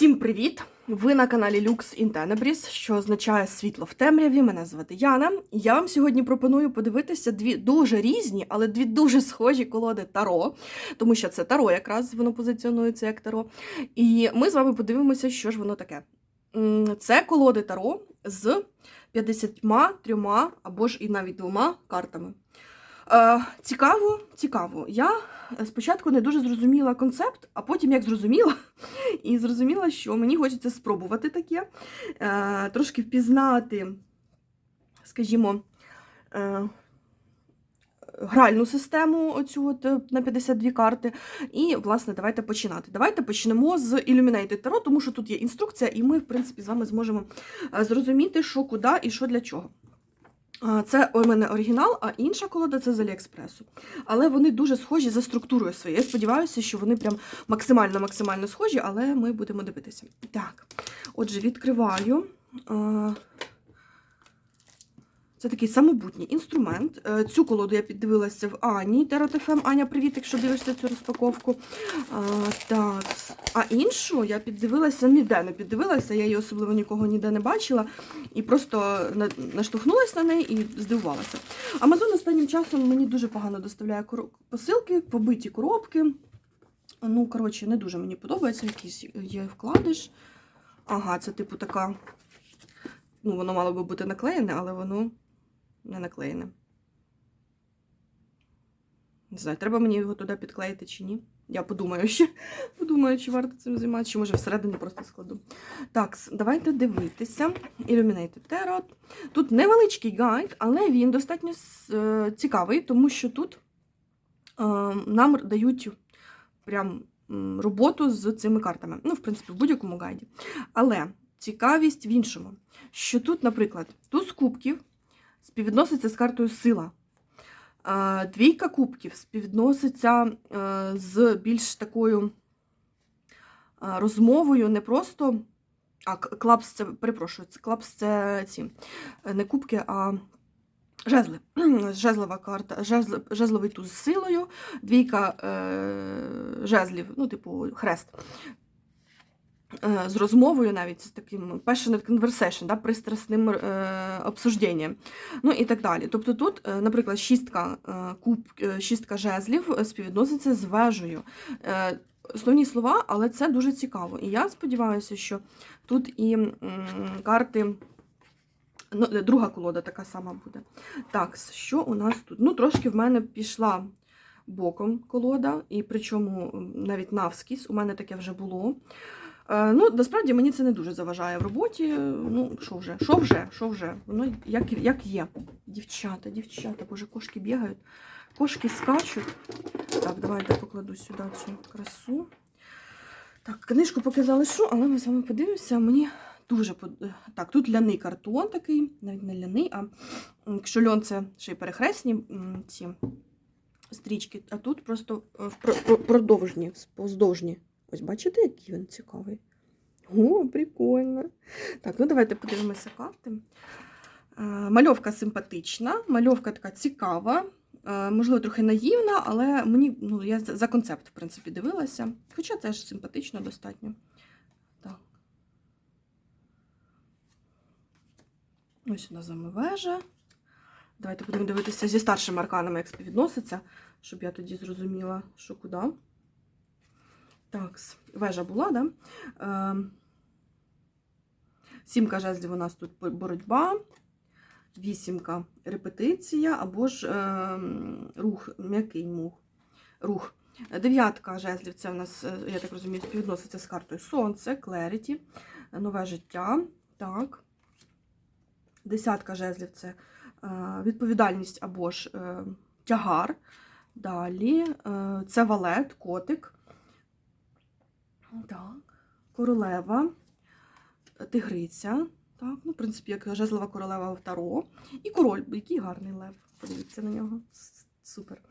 Всім привіт! Ви на каналі Lux in Tenebris, що означає світло в темряві. Мене звати Яна. Я вам сьогодні пропоную подивитися дві дуже різні, але дві дуже схожі колоди Таро, тому що це Таро, якраз воно позиціонується як Таро. І ми з вами подивимося, що ж воно таке. Це колоди Таро з 53 або ж і навіть двома картами. Е, цікаво, цікаво. Я спочатку не дуже зрозуміла концепт, а потім як зрозуміла, і зрозуміла, що мені хочеться спробувати таке, е, трошки впізнати, скажімо, е, гральну систему оцю от е, на 52 карти. І, власне, давайте починати. Давайте почнемо з Illuminated Tarot, тому що тут є інструкція, і ми, в принципі, з вами зможемо е, зрозуміти, що куди і що для чого. Це у мене оригінал, а інша колода це з Аліекспресу. Але вони дуже схожі за структурою своєю. Я сподіваюся, що вони прям максимально-максимально схожі, але ми будемо дивитися. Так, отже, відкриваю. Це такий самобутній інструмент. Е, Цю колоду я піддивилася в Ані Теротефем. Аня, привіт, якщо дивишся цю розпаковку. А, так. а іншу я піддивилася ніде не піддивилася, я її особливо нікого ніде не бачила. І просто наштовхнулася на неї і здивувалася. Амазон останнім часом мені дуже погано доставляє посилки, побиті коробки. Ну, коротше, не дуже мені подобається, якийсь є вкладиш. Ага, це типу така. Ну, воно мало би бути наклеєне, але воно не наклеєне. Не знаю, треба мені його туди підклеїти чи ні. Я подумаю ще. Подумаю, чи варто цим займатися, чи може всередині просто складу. Так, давайте дивитися. Illuminated Tarot. Тут невеличкий гайд, але він достатньо е, цікавий, тому що тут е, нам дають прям роботу з цими картами. Ну, в принципі, в будь-якому гайді. Але цікавість в іншому, що тут, наприклад, туз кубків співвідноситься з картою сила. Двійка кубків співвідноситься е, з більш такою е, розмовою, не просто. А, клапс це, перепрошую, це клапс це ці е, не кубки, а жезли. Жезлова карта, жезл, жезловий туз з силою, двійка е, жезлів, ну, типу, хрест. Е, З розмовою навіть з таким passionate conversation, да, пристрасним е, обсужденням. Ну і так далі. Тобто тут, е, наприклад, шістка, куб, шістка жезлів співвідноситься з вежею. Основні слова, але це дуже цікаво. І я сподіваюся, що тут і карти. Ну, друга колода така сама буде. Так, що у нас тут? Ну, трошки в мене пішла боком колода, і причому навіть навскіз, у мене таке вже було. Е, Ну, насправді мені це не дуже заважає в роботі. Ну, що вже, що вже, що вже? Воно як, як є. Дівчата, дівчата, боже, кошки бігають, кошки скачуть. Так, давайте покладу сюди цю красу. Так, книжку поки залишу, але ми з вами подивимося. Мені дуже под... Так, тут ляний картон такий, навіть не ляний, а якщо льон це ще й перехресні ці стрічки, а тут просто е, продовжні, поздовжні. Ось бачите, який він цікавий. О, прикольно. Так, ну давайте подивимося карти. Е, Мальовка симпатична, мальовка така цікава, е, можливо, трохи наївна, але мені ну, я за концепт, в принципі, дивилася. Хоча теж симпатично достатньо. Так. Ось у нас вами вежа. Давайте будемо дивитися зі старшими арканами, як співвідноситься, щоб я тоді зрозуміла, що куди. Так, вежа була, да? Е, Сімка жезлів у нас тут боротьба, вісімка репетиція або ж е, рух, м'який мух, рух. Дев'ятка жезлів це у нас, е, я так розумію, співвідноситься з картою Сонце, Clarity, нове життя. Так. Десятка жезлів це е, відповідальність або ж е, тягар. Далі е, це валет, котик. Так. Королева, тигриця. Так, ну, в принципі, як жезлова королева в Таро. І король, який гарний лев. Подивіться на нього. Супер.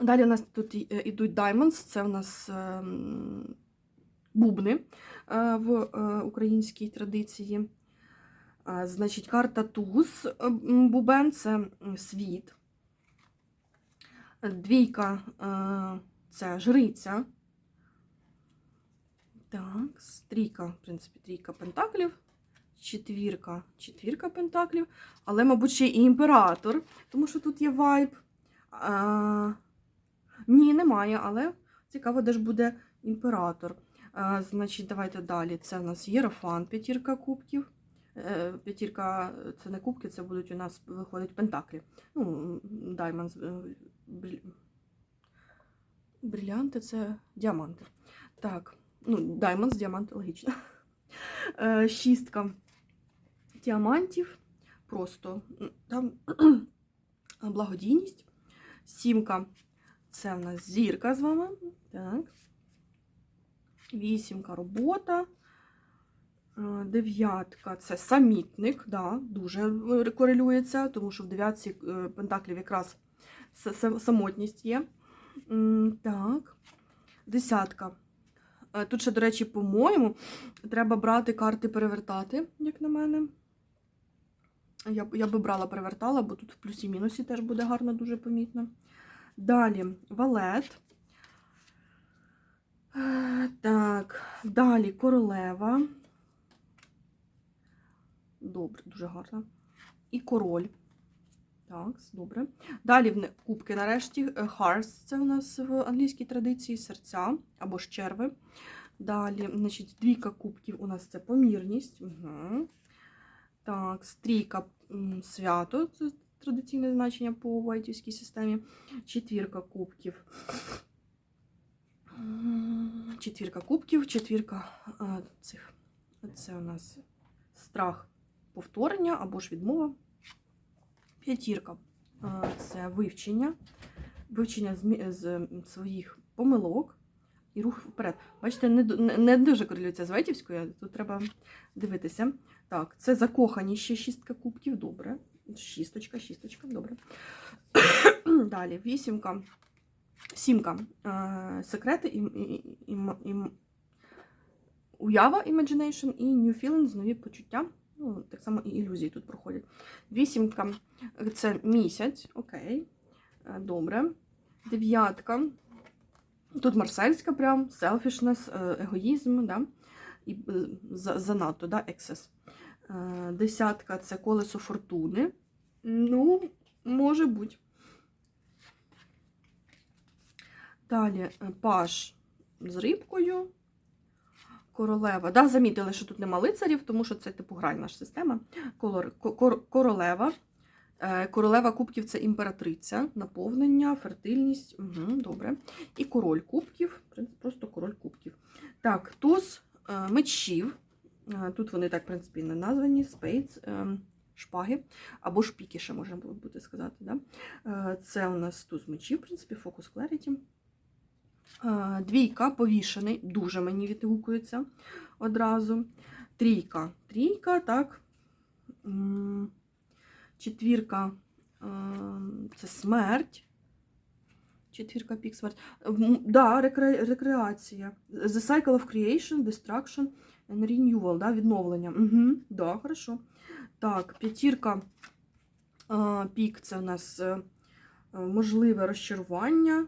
Далі у нас тут е, ідуть Diamonds, це у нас ем, бубни е, в е, українській традиції. Е, Значить, карта Туз е, бубен це світ. Двійка е, це жриця. Так, трійка, в принципі, трійка пентаклів. Четвірка, четвірка пентаклів. Але, мабуть, ще і імператор, тому що тут є вайб. А, ні, немає, але цікаво, де ж буде імператор. А, значить, давайте далі. Це в нас Єрофан, п'ятірка кубків. Е, П'ятірка це не кубки, це будуть у нас виходить пентаклі. Ну, даймонд. Брилянти це діаманти. Так, ну, даймонд з діаманти, логічно. Е, Шістка діамантів. Просто там благодійність. Сімка це в нас зірка з вами. Так. Вісімка робота. Е, Дев'ятка це самітник, да, дуже е, корелюється, тому що в дев'ятці пентаклів якраз самотність є. Так. Десятка. Е, Тут ще, до речі, по-моєму, треба брати карти перевертати, як на мене. Я, я би брала перевертала, бо тут в плюсі-мінусі теж буде гарно, дуже помітно. Далі валет. Е, Так, далі королева. Добре, дуже гарно. І король. Так, добре. Далі в кубки нарешті. Е, Hearts це у нас в англійській традиції серця або ж черви. Далі, значить, двійка кубків у нас це помірність. Угу. Так, стрійка свято, це традиційне значення по вайтівській системі. Четвірка кубків. Четвірка кубків, четвірка а, цих. Це у нас страх повторення або ж відмова. П'ятірка це вивчення, вивчення з своїх помилок і рух вперед. Бачите, не, не, дуже корелюється з Ветівською, тут треба дивитися. Так, це закохані ще шістка кубків, добре. Шісточка, шісточка, добре. Далі, вісімка, сімка. Секрети і, і, і, і, уява, imagination і new feelings, нові почуття. Ну, так само і ілюзії тут проходять. Вісімка це місяць, окей. Е, Добре. Дев'ятка. Тут марсельська прям, е, егоїзм, да? і е, занадто, да? excess. Е, Десятка це колесо фортуни. Ну, може бути. Далі е, паш з рибкою. Королева. Да, замітили, що тут нема лицарів, тому що це типу гральна ж система. Колор, кор- королева. Е, Королева кубків це імператриця, наповнення, фертильність. Угу, добре. І король кубків. Просто король кубків. Так, туз е, мечів. Е, Тут вони так, в принципі, не названі. Спейдс, шпаги. Або шпіки, ще можна бути сказати. Да? Це у нас туз мечів, в принципі, фокус Clarity. Е, Двійка повішений, дуже мені відгукується одразу. Трійка. Трійка, так. Четвірка е, це смерть. Четвірка пік смерть. Да, рекре, рекреація. The cycle of creation, destruction and renewal, да, відновлення. Угу, да, хорошо. Так, п'ятірка е, пік це у нас можливе розчарування,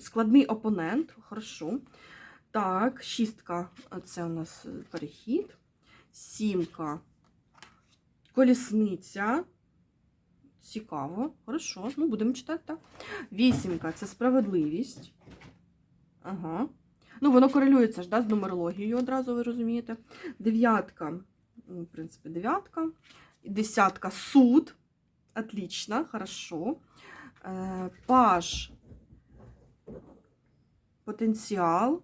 складний опонент, хорошо. Так, шістка це у нас е, перехід. Сімка колісниця. Цікаво, хорошо. Ну, будемо читати, так. Вісімка це справедливість. Ага. Ну, воно корелюється ж, да, з нумерологією одразу, ви розумієте. Дев'ятка, ну, в принципі, дев'ятка. Десятка суд. Отлично, хорошо. Е, Паж. Потенціал.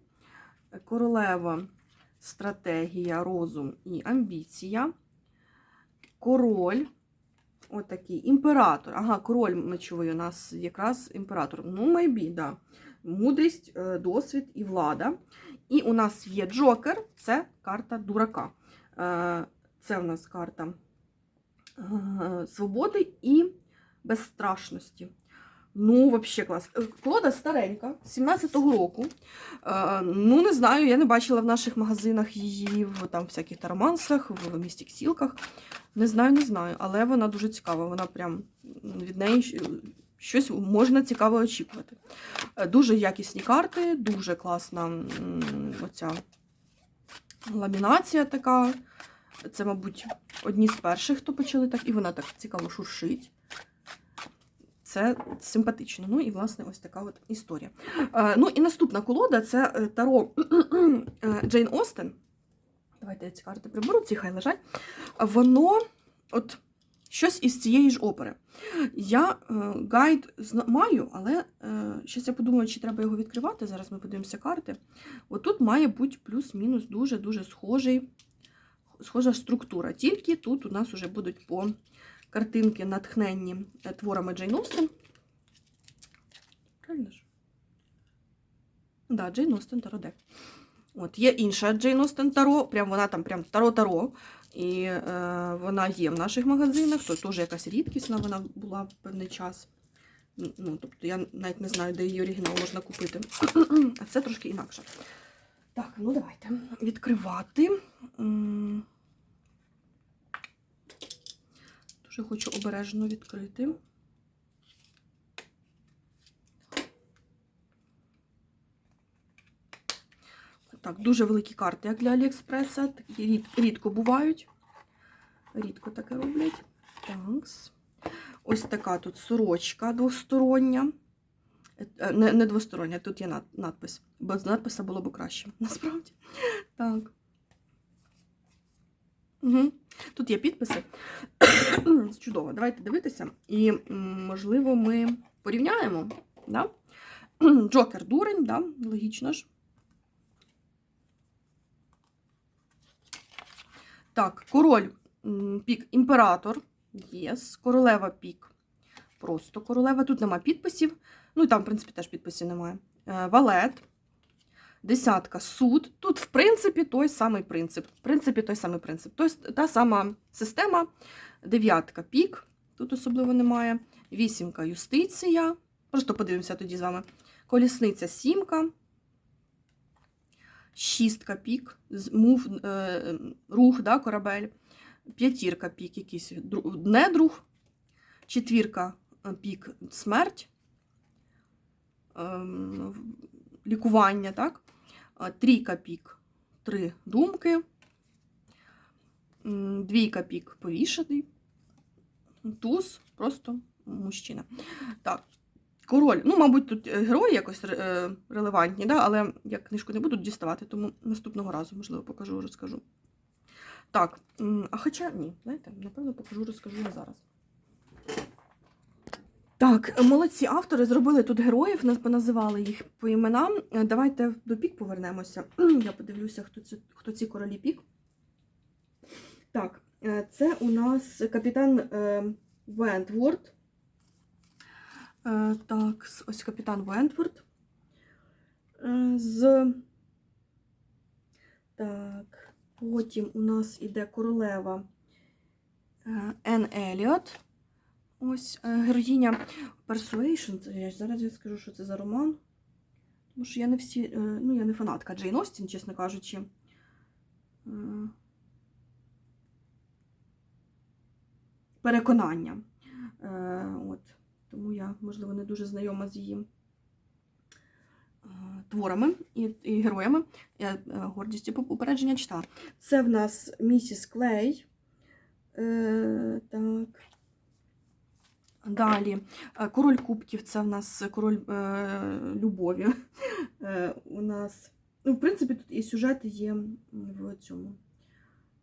Королева. Стратегія, розум і амбіція. Король. Отакий. Імператор. Ага, король мечовий у нас якраз імператор. Ну, maybe, да. Мудрість, е, досвід і влада. І у нас є Джокер, це карта дурака. Е, Це у нас карта свободи і безстрашності. Ну, взагалі клас. Е, Колода старенька, 17-го року. Е, Ну, не знаю, я не бачила в наших магазинах її в там всяких таромансах, в містік-сілках. Не знаю, не знаю, але вона дуже цікава. Вона прям від неї щось можна цікаво очікувати. Е, Дуже якісні карти, дуже класна оця ламінація така. Це, мабуть, одні з перших, хто почали так, і вона так цікаво шуршить. Це симпатично. Ну і, власне, ось така от історія. Е, ну і наступна колода це е, Таро е, Джейн Остен. Давайте я ці карти приберу, ці хай лежать. Воно от щось із цієї ж опери. Я гайд маю, але е, я подумаю, чи треба його відкривати. Зараз ми подивимося карти. Отут має бути плюс-мінус дуже-дуже схожий, схожа структура. Тільки тут у нас вже будуть по картинки натхненні е, творами Джейн Остен. Правильно ж? Да, Джейн Остен Таро Дек. От, є інша Джейн Остен Таро, прям вона там прям Таро-Таро. І е, вона є в наших магазинах, то теж якась рідкісна вона була в певний час. Ну, тобто я навіть не знаю, де її оригінал можна купити. А це трошки інакше. Так, ну давайте відкривати. Дуже хочу обережно відкрити. Так, дуже великі карти, як для Аліекспреса. Рід, рідко бувають. Рідко таке роблять. Такс. Ось така тут сорочка двостороння. Е, Не, не двостороння, тут є надпис. Бо з надписа було б краще, насправді. Так. Угу. Тут є підписи. Чудово. Давайте дивитися. І, можливо, ми порівняємо. Да? Джокер дурень, да? логічно ж. Так, король пік імператор. Єс. Королева пік. Просто королева. Тут нема підписів. Ну і там, в принципі, теж підписів немає. Е, Валет. Десятка суд. Тут, в принципі, той самий принцип. В принципі, той самий принцип. Тобто та сама система. Дев'ятка пік. Тут особливо немає. Вісімка юстиція. Просто подивимося тоді з вами. Колісниця сімка. Шістка пік, мув, е, рух, да, корабель, п'ятірка пік, якийсь дру- недруг, четвірка е, пік, смерть, в- лікування, так? Е, Трійка пік, три думки, двійка пік повішений, туз, просто мужчина. Так, Король. Ну, мабуть, тут е, герої якось е, релевантні, да? але я книжку не буду діставати, тому наступного разу, можливо, покажу, розкажу. Так, а хоча ні, знаєте, напевно, покажу, розкажу я зараз. Так, молодці автори зробили тут героїв, нас поназивали їх по іменам. Е, Давайте до пік повернемося. Я подивлюся, хто, це, хто ці королі пік. Так, е, це у нас капітан е, Вентворд. Так, ось капітан Вентворд. З... Так, потім у нас іде королева Ен Еліот. Ось е, героїня Persuasion. Це я зараз я скажу, що це за роман. Тому що я не всі, е, ну, я не фанатка Джейн Остін, чесно кажучи. Е, Переконання. От. Тому я, можливо, не дуже знайома з її творами і, і героями. Я гордістю поп- упередження читала. Це в нас місіс Клей. Е, так. Далі. е, Король Кубків це в нас король е, любові. Е, у нас, ну, в принципі, тут і сюжети є в цьому.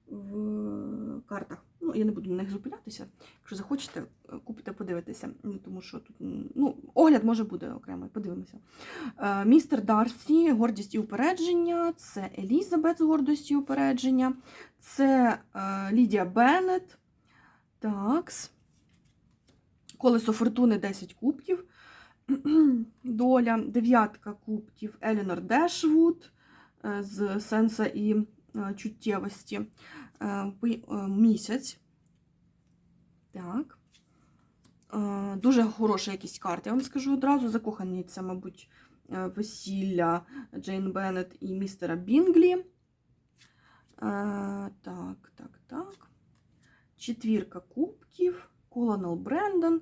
В картах. Ну, я не буду на них зупинятися. Якщо захочете, е, купите, подивитися. Ну, Тому що тут ну, огляд може буде окремо, подивимося. Е, Містер Дарсі, гордість і упередження, це Елізабет з гордістю і упередження, це е, Лідія Беннет. Такс. Колесо фортуни 10 кубків. Доля, дев'ятка кубків Елінор Дешвуд е, з сенса і е, чуттєвості. Е, Місяць. Так. Дуже хороша якісь карти, я вам скажу одразу. Закохані це, мабуть, весілля Джейн Беннет і містера Бінглі. Так, так, так. Четвірка кубків. Колонел Брендон.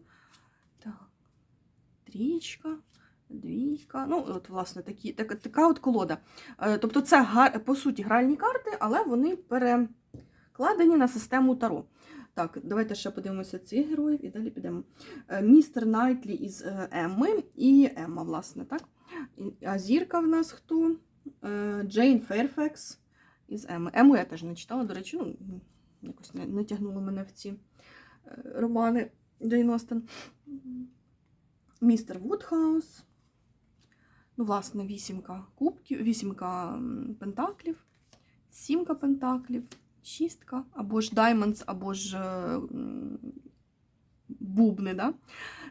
Так. Трічка. двійка. Ну, от, власне, такі, така, така от колода. Е, Тобто, це по суті гральні карти, але вони перекладені на систему Таро. Так, давайте ще подивимося цих героїв і далі підемо. Е, Містер Найтлі із е, Емми і Емма, власне, так? А зірка в нас хто? Джейн Ферфекс із Емми. Ему я теж не читала, до речі, ну, якось не, не тягнуло мене в ці романи Джейн Остен. Містер Вудхаус. Ну, власне, вісімка кубків, вісімка пентаклів, сімка пентаклів, шістка, або ж даймондс, або ж е, бубни, да?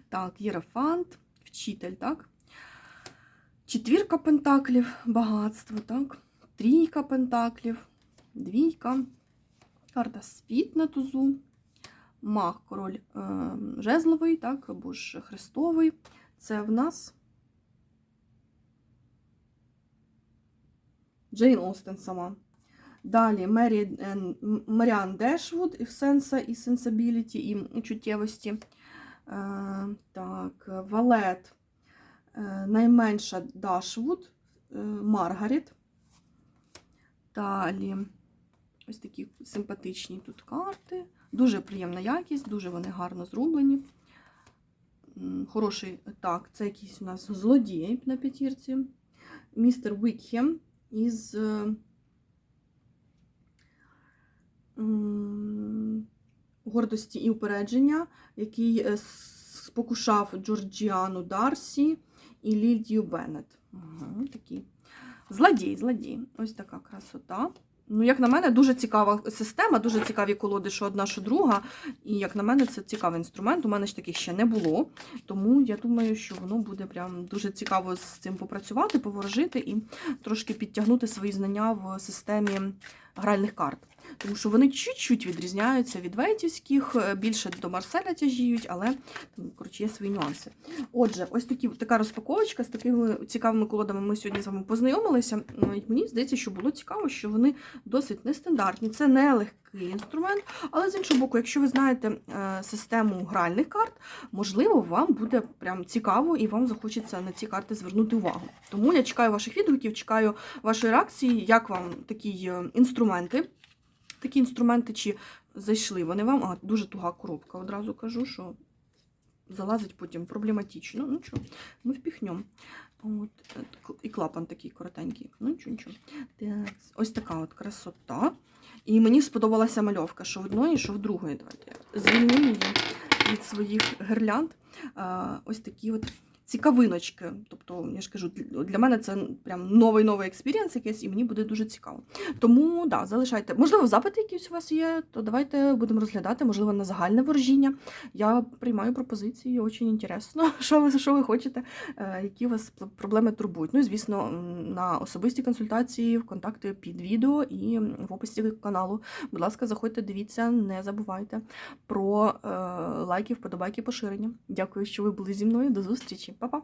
Так, єрофант, вчитель, так? Четвірка пентаклів, багатство, так? Трійка пентаклів, двійка, карта світ на тузу, маг, король е, жезловий, так, або ж хрестовий. Це в нас Джейн Остен сама. Далі Мері, е, Маріан Дешвуд і Сенса і Сенсабіліті і чуттєвості. Е, так, Валет, найменша Дашвуд, Маргарет. Далі ось такі симпатичні тут карти. Дуже приємна якість, дуже вони гарно зроблені. Хороший, так, це якийсь у нас злодій на п'ятірці. Містер Вікхем із е, гордості і упередження, який е, спокушав Джорджіану Дарсі і Лідію Беннет. Угу, такі. Злодій, злодій. Ось така красота. Ну, як на мене, дуже цікава система, дуже цікаві колоди, що одна, що друга. І як на мене, це цікавий інструмент. У мене ж таких ще не було. Тому я думаю, що воно буде прям дуже цікаво з цим попрацювати, поворожити і трошки підтягнути свої знання в системі гральних карт. Тому що вони чуть-чуть відрізняються від вейтівських, е, більше до Марселя тяжіють, але там, коротше, є свої нюанси. Отже, ось такі, така розпаковочка з такими цікавими колодами ми сьогодні з вами познайомилися. Ну, Мені здається, що було цікаво, що вони досить нестандартні. Це не легкий інструмент, але з іншого боку, якщо ви знаєте е, систему гральних карт, можливо, вам буде прям цікаво і вам захочеться на ці карти звернути увагу. Тому я чекаю ваших відгуків, чекаю вашої реакції, як вам такі е, інструменти. Такі інструменти, чи зайшли вони вам. А, дуже туга коробка, одразу кажу, що залазить потім проблематично. Ну що, ми впіхнемо. От, е, і клапан такий коротенький. Ну, нічого, нічого. Так, ось така от красота. І мені сподобалася мальовка, що в одної, що в другої. Давайте її від своїх гирлянд. Ось такі от цікавиночки. Тобто, я ж кажу, для- мене це прям новий новий експірієнс якийсь, і мені буде дуже цікаво. Тому да, залишайте. Можливо, запити якісь у вас є, то давайте будемо розглядати, можливо, на загальне ворожіння. Я приймаю пропозиції, дуже інтересно, що ви, що ви хочете, е, які вас пр- проблеми турбують. Ну звісно, на особисті консультації, в контакти під відео і в описі каналу. Будь ласка, заходьте, дивіться, не забувайте про е, лайки, вподобайки, поширення. Дякую, що ви були зі мною. До зустрічі, Па-па!